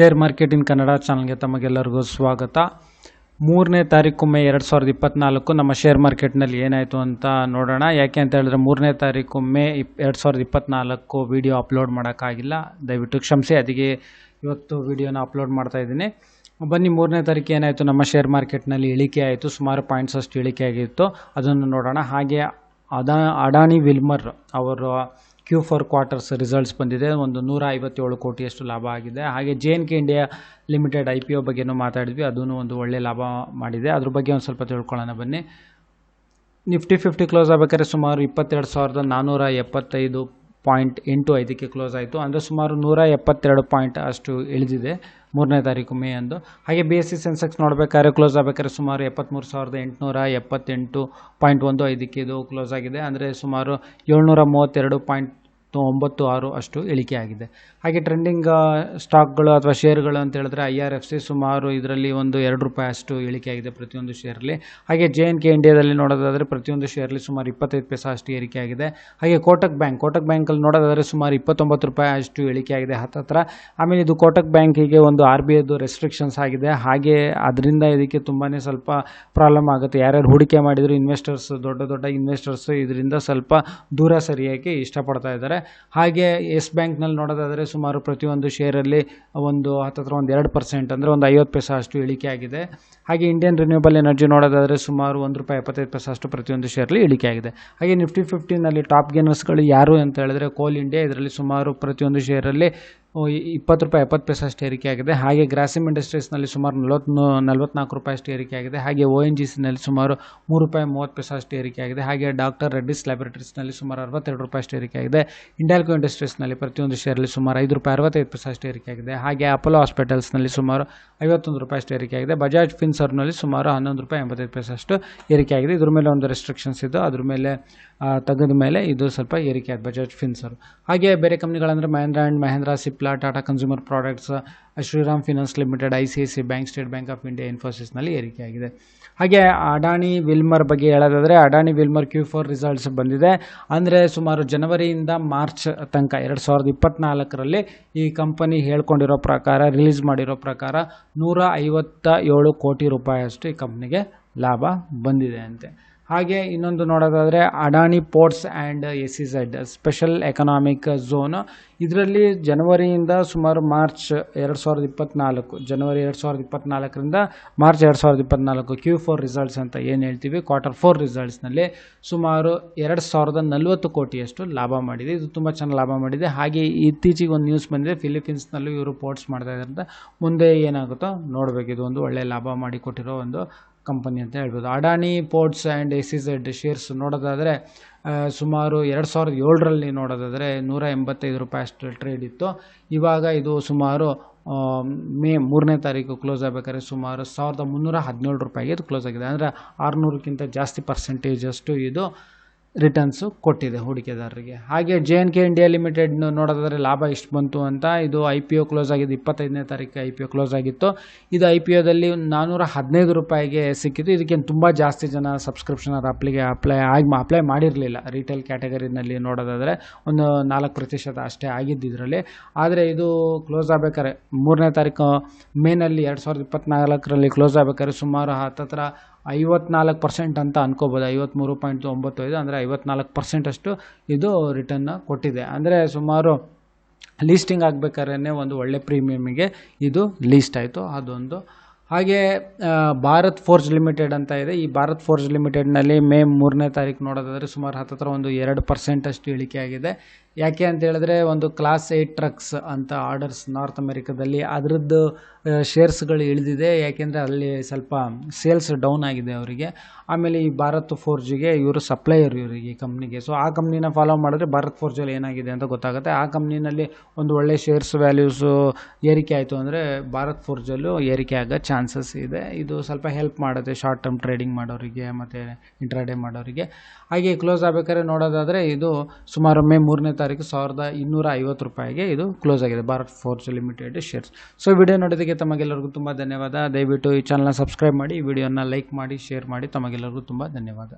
Share market in Kannada ಚಾನಲ್ಗೆ ತಮಗೆಲ್ಲರಿಗೂ ಸ್ವಾಗತ. ಮೂರನೇ ತಾರೀಕು ಮೇ ಎರಡು ಸಾವಿರದ ಇಪ್ಪತ್ತ್ನಾಲ್ಕು ನಮ್ಮ ಶೇರ್ ಮಾರ್ಕೆಟ್ನಲ್ಲಿ ಏನಾಯಿತು ಅಂತ ನೋಡೋಣ. ಯಾಕೆ ಅಂತ ಹೇಳಿದ್ರೆ ಮೂರನೇ ತಾರೀಕು ಮೇ ಇಪ್, ಎರಡು ಸಾವಿರದ ಇಪ್ಪತ್ತ್ನಾಲ್ಕು ವಿಡಿಯೋ ಅಪ್ಲೋಡ್ ಮಾಡೋಕ್ಕಾಗಿಲ್ಲ. ದಯವಿಟ್ಟು ಕ್ಷಮಿಸಿ ಅದಕ್ಕೆ ಇವತ್ತು ವಿಡಿಯೋನ ಅಪ್ಲೋಡ್ ಮಾಡ್ತಾ ಇದ್ದೀನಿ. ಬನ್ನಿ, ಮೂರನೇ ತಾರೀಕು ಏನಾಯಿತು ನಮ್ಮ ಶೇರ್ ಮಾರ್ಕೆಟ್ನಲ್ಲಿ ಇಳಿಕೆ ಆಯಿತು. ಸುಮಾರು ಪಾಯಿಂಟ್ಸ್ ಅಷ್ಟು ಇಳಿಕೆ ಆಗಿತ್ತು. ಅದನ್ನು ನೋಡೋಣ. ಹಾಗೆ ಅದ ಅಡಾನಿ ವಿಲ್ಮರ್ ಅವರು ಕ್ಯೂ ಫೋರ್ ಕ್ವಾರ್ಟರ್ಸ್ ರಿಸಲ್ಟ್ಸ್ ಬಂದಿದೆ. ಒಂದು ನೂರ ಐವತ್ತೇಳು ಕೋಟಿಯಷ್ಟು ಲಾಭ ಆಗಿದೆ. ಹಾಗೆ J N K India limited I P O ಬಗ್ಗೆನೂ ಮಾತಾಡಿದ್ವಿ. ಅದೂ ಒಂದು ಒಳ್ಳೆ ಲಾಭ ಮಾಡಿದೆ. ಅದ್ರ ಬಗ್ಗೆ ಒಂದು ಸ್ವಲ್ಪ ತಿಳ್ಕೊಳ್ಳೋಣ ಬನ್ನಿ. ನಿಫ್ಟಿ ಫಿಫ್ಟಿ ಕ್ಲೋಸ್ ಆಗಬೇಕಾದ್ರೆ ಸುಮಾರು ಇಪ್ಪತ್ತೆರಡು ಸಾವಿರದ ನಾನ್ನೂರ ಎಪ್ಪತ್ತೈದು ಪಾಯಿಂಟ್ ಎಂಟು ಐದಕ್ಕೆ ಕ್ಲೋಸ್ ಆಯಿತು. ಅಂದರೆ ಸುಮಾರು ನೂರ ಎಪ್ಪತ್ತೆರಡು ಪಾಯಿಂಟ್ ಅಷ್ಟು ಇಳಿದಿದೆ ಮೂರನೇ ತಾರೀಕು ಮೇ ಅಂದು. ಹಾಗೆ ಬಿ ಎಸ್ ಸಿ ಸೆನ್ಸೆಕ್ಸ್ ನೋಡಬೇಕಾದ್ರೆ ಕ್ಲೋಸ್ ಆಗಬೇಕಾದ್ರೆ ಸುಮಾರು ಎಪ್ಪತ್ತ್ಮೂರು ಸಾವಿರದ ಎಂಟುನೂರ ಎಪ್ಪತ್ತೆಂಟು ಪಾಯಿಂಟ್ ಒಂದು ಐದಕ್ಕೆ ಇದು ಕ್ಲೋಸ್ ಆಗಿದೆ. ಅಂದರೆ ಸುಮಾರು ಏಳ್ನೂರ ಮೂವತ್ತೆರಡು ಪಾಯಿಂಟ್ ಒಂಬತ್ತು ಆರು ಅಷ್ಟು ಇಳಿಕೆ ಆಗಿದೆ ಹಾಗೆ ಟ್ರೆಂಡಿಂಗ್ ಸ್ಟಾಕ್ಗಳು ಅಥವಾ ಶೇರ್ಗಳು ಅಂತ ಹೇಳಿದ್ರೆ ಐ ಆರ್ ಎಫ್ ಸಿ ಸುಮಾರು ಇದರಲ್ಲಿ ಒಂದು ಎರಡು ರೂಪಾಯಿ ಅಷ್ಟು ಇಳಿಕೆ ಆಗಿದೆ ಪ್ರತಿಯೊಂದು ಶೇರಲ್ಲಿ ಹಾಗೆ ಜೆ ಎನ್ ಕೆ ಇಂಡಿಯಾದಲ್ಲಿ ನೋಡೋದಾದರೆ ಪ್ರತಿಯೊಂದು ಶೇರ್ಲಿ ಸುಮಾರು ಇಪ್ಪತ್ತೈದು ಪೈಸಾ ಅಷ್ಟು ಏರಿಕೆಯಾಗಿದೆ. ಹಾಗೆ ಕೋಟಕ್ ಬ್ಯಾಂಕ್, ಕೋಟಕ್ ಬ್ಯಾಂಕಲ್ಲಿ ನೋಡೋದಾದರೆ ಸುಮಾರು ಇಪ್ಪತ್ತೊಂಬತ್ತು ರೂಪಾಯಿ ಅಷ್ಟು ಇಳಿಕೆ ಆಗಿದೆ ಹತ್ತತ್ರ ಆಮೇಲೆ ಇದು ಕೋಟಕ್ ಬ್ಯಾಂಕಿಗೆ ಒಂದು ಆರ್ ಬಿ ಐದು ರೆಸ್ಟ್ರಿಕ್ಷನ್ಸ್ ಆಗಿದೆ. ಹಾಗೆ ಅದರಿಂದ ಇದಕ್ಕೆ ತುಂಬಾ ಸ್ವಲ್ಪ ಪ್ರಾಬ್ಲಮ್ ಆಗುತ್ತೆ. ಯಾರ್ಯಾರು ಹೂಡಿಕೆ ಮಾಡಿದ್ರು ಇನ್ವೆಸ್ಟರ್ಸ್ ದೊಡ್ಡ ದೊಡ್ಡ ಇನ್ವೆಸ್ಟರ್ಸ್ ಇದರಿಂದ ಸ್ವಲ್ಪ ದೂರ ಸರಿಯೋಕ್ಕೆ ಇಷ್ಟಪಡ್ತಾ ಇದ್ದಾರೆ. ಹಾಗೆ ಎಸ್ ಬ್ಯಾಂಕ್ನಲ್ಲಿ ನೋಡೋದಾದರೆ ಸುಮಾರು ಪ್ರತಿಯೊಂದು ಶೇರಲ್ಲಿ ಒಂದು ಹತ್ತತ್ರ ಒಂದು ಎರಡು ಪರ್ಸೆಂಟ್ ಅಂದರೆ ಒಂದು ಐವತ್ತು ಪೈಸಾ ಅಷ್ಟು ಇಳಿಕೆ ಆಗಿದೆ. ಹಾಗೆ ಇಂಡಿಯನ್ ರಿನ್ಯೂಬಲ್ ಎನರ್ಜಿ ನೋಡೋದಾದರೆ ಸುಮಾರು ಒಂದು ರೂಪಾಯಿ ಎಪ್ಪತ್ತೈದು ಪೈಸಾ ಅಷ್ಟು ಪ್ರತಿಯೊಂದು ಶೇರ್ಲಿ ಇಳಿಕೆ ಆಗಿದೆ. ಹಾಗೆ ನಿಫ್ಟಿ ಫಿಫ್ಟಿನಲ್ಲಿ ಟಾಪ್ ಗೇನರ್ಸ್ಗಳು ಯಾರು ಅಂತ ಹೇಳಿದ್ರೆ ಕೋಲ್ ಇಂಡಿಯಾ, ಇದರಲ್ಲಿ ಸುಮಾರು ಪ್ರತಿಯೊಂದು ಶೇರಲ್ಲಿ ಇಪ್ಪತ್ತು ರೂಪಾಯಿ, ಎಪ್ಪತ್ತು ಪೈಸ ಅಷ್ಟು ಏರಿಕೆ ಆಗಿದೆ. ಹಾಗೆ ಗ್ರಾಸಿಮ್ ಇಂಡಸ್ಟ್ರೀಸ್ನಲ್ಲಿ ಸುಮಾರು ನಲವತ್ತು ನಲ್ವತ್ನಾಲ್ಕು ಏರಿಕೆ ಆಗಿದೆ. ಹಾಗೆ ಒ ಎನ್ ಜಿ ಸಿನಲ್ಲಿ ಸುಮಾರು ಮೂರು ರೂಪಾಯಿ, ಮೂವತ್ತು ಪೈಸ ಅಷ್ಟು ಏರಿಕೆ ಆಗಿದೆ. ಹಾಗೆ ಡಾಕ್ಟರ್ ರೆಡ್ಡಿಸ್ ಲ್ಯಾಬೊರೇಟರೀಸ್ನಲ್ಲಿ ಸುಮಾರು ಅರವತ್ತೆರಡು ರೂಪಾಯಿ ಅಷ್ಟು ಏರಿಕೆ ಆಗಿದೆ. ಇಂಡಾಲ್ಕೋ ಇಂಡಸ್ಟ್ರೀಸ್ನಲ್ಲಿ ಪ್ರತಿಯೊಂದು ಶೇರಲ್ಲಿ ಸುಮಾರು ಐದು ರೂಪಾಯಿ, ಅರವತ್ತೈದು ಏರಿಕೆ ಆಗಿದೆ. ಹಾಗೆ ಅಪೋಲೋ ಹಾಸ್ಪಿಟಲ್ಸ್ನಲ್ಲಿ ಸುಮಾರು ಐವತ್ತೊಂದು ರೂಪಾಯಿ ಅಷ್ಟು ಏರಿಕೆ ಆಗಿದೆ. ಬಜಾಜ್ ಫಿನ್ಸರ್ನಲ್ಲಿ ಸುಮಾರು ಹನ್ನೊಂದು ರೂಪಾಯಿ, ಎಂಬತ್ತೈದು ಪೈಸಷ್ಟು ಏರಿಕೆ ಆಗಿದೆ. ಇದ್ರ ಮೇಲೆ ಒಂದು ರೆಸ್ಟ್ರಿಕ್ಷನ್ಸ್ ಇದ್ದು, ಅದ್ರ ಮೇಲೆ ತೆಗೆದ ಮೇಲೆ ಇದು ಸ್ವಲ್ಪ ಏರಿಕೆ ಆಗಿದೆ ಬಜಾಜ್ ಫಿನ್ಸರ್ ಹಾಗೆ ಬೇರೆ ಕಂಪ್ನಿಗಳಂದರೆ Mahindra and Mahindra Cipla Tata consumer products Shriram finance limited I C I C bank State Bank of India ಇನ್ಫೋಸಿಸ್ನಲ್ಲಿ ಏರಿಕೆ ಆಗಿದೆ ಹಾಗೆ ಅಡಾನಿ ವಿಲ್ಮರ್ ಬಗ್ಗೆ ಹೇಳೋದಾದರೆ Adani Wilmar Q four results ಬಂದಿದೆ. ಅಂದರೆ ಸುಮಾರು ಜನವರಿಯಿಂದ ಮಾರ್ಚ್ ತನಕ, ಎರಡು ಸಾವಿರದ ಇಪ್ಪತ್ತ್ನಾಲ್ಕರಲ್ಲಿ ಈ ಕಂಪನಿ ಹೇಳ್ಕೊಂಡಿರೋ ಪ್ರಕಾರ ರಿಲೀಸ್ ಮಾಡಿರೋ ಪ್ರಕಾರ ನೂರ ಐವತ್ತ ಏಳು ಕೋಟಿ ರೂಪಾಯಿಯಷ್ಟು ಈ ಕಂಪ್ನಿಗೆ ಲಾಭ ಬಂದಿದೆ ಅಂತೆ. ಹಾಗೆ ಇನ್ನೊಂದು ನೋಡೋದಾದರೆ Adani ports and A C Z special economic zone ಇದರಲ್ಲಿ ಜನವರಿಯಿಂದ ಸುಮಾರು ಮಾರ್ಚ್ ಎರಡು ಸಾವಿರದ ಇಪ್ಪತ್ತ್ನಾಲ್ಕು ಜನವರಿ ಎರಡು ಸಾವಿರದ ಇಪ್ಪತ್ನಾಲ್ಕರಿಂದ ಮಾರ್ಚ್ ಎರಡು ಸಾವಿರದ ಇಪ್ಪತ್ತ್ನಾಲ್ಕು ಕ್ಯೂ ಫೋರ್ ರಿಸಲ್ಟ್ಸ್ ಅಂತ ಏನು ಹೇಳ್ತೀವಿ? ಕ್ವಾರ್ಟರ್ ಫೋರ್ ರಿಸಲ್ಟ್ಸ್ನಲ್ಲಿ ಸುಮಾರು ಎರಡು ಸಾವಿರದ ನಲವತ್ತು ಕೋಟಿಯಷ್ಟು ಲಾಭ ಮಾಡಿದೆ. ಇದು ತುಂಬ ಚೆನ್ನಾಗಿ ಲಾಭ ಮಾಡಿದೆ. ಹಾಗೆ ಇತ್ತೀಚೆಗೆ ಒಂದು ನ್ಯೂಸ್ ಬಂದಿದೆ ಫಿಲಿಪೀನ್ಸ್ನಲ್ಲೂ ಇವರು ಪೋರ್ಟ್ಸ್ ಮಾಡ್ತಾ ಇದ್ದಾರೆ ಮುಂದೆ ಏನಾಗುತ್ತೋ ನೋಡಬೇಕು. ಇದು ಒಂದು ಒಳ್ಳೆಯ ಲಾಭ ಮಾಡಿಕೊಟ್ಟಿರೋ ಒಂದು ಕಂಪನಿ ಅಂತ ಹೇಳ್ಬೋದು. Adani ports and A C Z shares ನೋಡೋದಾದರೆ ಸುಮಾರು ಎರಡು ಸಾವಿರದ ಏಳರಲ್ಲಿ ನೋಡೋದಾದರೆ ನೂರ ಎಂಬತ್ತೈದು ರೂಪಾಯಿ ಅಷ್ಟು ಟ್ರೇಡ್ ಇತ್ತು. ಇವಾಗ ಇದು ಸುಮಾರು ಮೇ ಮೂರನೇ ತಾರೀಕು ಕ್ಲೋಸ್ ಆಗಬೇಕಾದ್ರೆ ಸುಮಾರು ಸಾವಿರದ ಮುನ್ನೂರ ಹದಿನೇಳು ರೂಪಾಯಿಗೆ ಇದು ಕ್ಲೋಸ್ ಆಗಿದೆ. ಅಂದರೆ ಆರುನೂರಕ್ಕಿಂತ ಜಾಸ್ತಿ ಪರ್ಸೆಂಟೇಜಷ್ಟು ಇದು. ರಿಟರ್ನ್ಸು ಕೊಟ್ಟಿದೆ ಹೂಡಿಕೆದಾರರಿಗೆ. ಹಾಗೆ J N K India limited ನೋಡೋದಾದರೆ ಲಾಭ ಎಷ್ಟು ಬಂತು ಅಂತ ಇದು ಐ ಪಿ ಒ ಕ್ಲೋಸ್ ಆಗಿದ್ದು ಇಪ್ಪತ್ತೈದನೇ ತಾರೀಕು ಐ ಪಿ ಒ ಕ್ಲೋಸ್ ಆಗಿತ್ತು. ಇದು ಐ ಪಿ ಒದಲ್ಲಿ ನಾನ್ನೂರ ಹದಿನೈದು ರೂಪಾಯಿಗೆ ಸಿಕ್ಕಿತ್ತು ಇದಕ್ಕೆ ತುಂಬ ಜಾಸ್ತಿ ಜನ ಸಬ್ಸ್ಕ್ರಿಪ್ಷನ್ ಅದು ಅಪ್ಲಿಗೆ ಅಪ್ಲೈ ಆಗಿ ಅಪ್ಲೈ ಮಾಡಿರಲಿಲ್ಲ. ರಿಟೇಲ್ ಕ್ಯಾಟಗರಿನಲ್ಲಿ ನೋಡೋದಾದರೆ ಒಂದು ನಾಲ್ಕು ಪ್ರತಿಶತ ಅಷ್ಟೇ ಆಗಿದ್ದು ಇದರಲ್ಲಿ. ಆದರೆ ಇದು ಕ್ಲೋಸ್ ಆಗಬೇಕಾದ್ರೆ ಮೂರನೇ ತಾರೀಕು ಮೇನಲ್ಲಿ ಎರಡು ಸಾವಿರದ ಇಪ್ಪತ್ತ್ನಾಲ್ಕರಲ್ಲಿ ಕ್ಲೋಸ್ ಆಗಬೇಕಾದ್ರೆ ಸುಮಾರು ಹತ್ತತ್ರ ಐವತ್ನಾಲ್ಕು ಪರ್ಸೆಂಟ್ ಅಂತ ಅನ್ಕೋಬೋದು. ಐವತ್ತ್ಮೂರು ಪಾಯಿಂಟ್ ಒಂಬತ್ತು ಐದು ಅಂದರೆ ಐವತ್ನಾಲ್ಕು ಪರ್ಸೆಂಟಷ್ಟು ಇದು ರಿಟರ್ನ್ ಕೊಟ್ಟಿದೆ. ಅಂದರೆ ಸುಮಾರು ಲೀಸ್ಟಿಂಗ್ ಆಗಬೇಕಾದ್ರೆ ಒಂದು ಒಳ್ಳೆ ಪ್ರೀಮಿಯಮಿಗೆ ಇದು ಲೀಸ್ಟ್ ಆಯಿತು. ಅದೊಂದು. ಹಾಗೆ ಭಾರತ್ ಫೋರ್ಜ್ ಲಿಮಿಟೆಡ್ ಅಂತ ಇದೆ. ಈ ಭಾರತ್ ಫೋರ್ಜ್ ಲಿಮಿಟೆಡ್ನಲ್ಲಿ ಮೇ ಮೂರನೇ ತಾರೀಕು ನೋಡೋದಾದರೆ ಸುಮಾರು ಹತ್ತತ್ರ ಒಂದು ಎರಡು ಪರ್ಸೆಂಟಷ್ಟು ಇಳಿಕೆ ಆಗಿದೆ ಯಾಕೆ ಅಂತ ಹೇಳಿದ್ರೆ ಒಂದು ಕ್ಲಾಸ್ ಏಯ್ಟ್ ಟ್ರಕ್ಸ್ ಅಂತ ಆರ್ಡರ್ಸ್ ನಾರ್ತ್ ಅಮೆರಿಕಾದಲ್ಲಿ ಅದರದ್ದು ಶೇರ್ಸ್ಗಳು ಇಳಿದಿದೆ. ಯಾಕೆಂದರೆ ಅಲ್ಲಿ ಸ್ವಲ್ಪ ಸೇಲ್ಸ್ ಡೌನ್ ಆಗಿದೆ ಅವರಿಗೆ. ಆಮೇಲೆ ಈ ಭಾರತ್ ಫೋರ್ಜಿಗೆ ಇವರು ಸಪ್ಲೈಯರ್ ಇವರಿಗೆ ಈ ಕಂಪ್ನಿಗೆ ಸೊ ಆ ಕಂಪ್ನಿನ ಫಾಲೋ ಮಾಡಿದ್ರೆ ಭಾರತ್ ಫೋರ್ಜಲ್ಲಿ ಏನಾಗಿದೆ ಅಂತ ಗೊತ್ತಾಗುತ್ತೆ. ಆ ಕಂಪ್ನಿನಲ್ಲಿ ಒಂದು ಒಳ್ಳೆ ಶೇರ್ಸ್ ವ್ಯಾಲ್ಯೂಸು ಏರಿಕೆ ಆಯಿತು ಅಂದರೆ ಭಾರತ್ ಫೋರ್ಜಲ್ಲೂ ಏರಿಕೆ ಆಗೋ ಚಾನ್ಸಸ್ ಇದೆ. ಇದು ಸ್ವಲ್ಪ ಹೆಲ್ಪ್ ಮಾಡುತ್ತೆ ಶಾರ್ಟ್ ಟರ್ಮ್ ಟ್ರೇಡಿಂಗ್ ಮಾಡೋರಿಗೆ ಮತ್ತು ಇಂಟ್ರಾಡೇ ಮಾಡೋರಿಗೆ. ಹಾಗೆ ಕ್ಲೋಸ್ ಆಗಬೇಕಾದ್ರೆ ನೋಡೋದಾದರೆ ಇದು ಸುಮಾರು ಮೇ ಮೂರನೇ ತಾರೀಕು ಸಾವಿರದ ಇನ್ನೂರ ಐವತ್ತು ರೂಪಾಯಿಗೆ ಇದು ಕ್ಲೋಸ್ ಆಗಿದೆ. Bharat forge limited shares so video ನೋಡೋದಕ್ಕೆ ತಮಗೆಲ್ಲರಿಗೂ ತುಂಬ ಧನ್ಯವಾದ. ದಯವಿಟ್ಟು ಈ ಚಾನಲ್ನ ಸಬ್ಸ್ಕ್ರೈಬ್ ಮಾಡಿ ವಿಡಿಯೋನ ಲೈಕ್ ಮಾಡಿ ಶೇರ್ ಮಾಡಿ. ತಮಗೆಲ್ಲರಿಗೂ ತುಂಬ ಧನ್ಯವಾದ.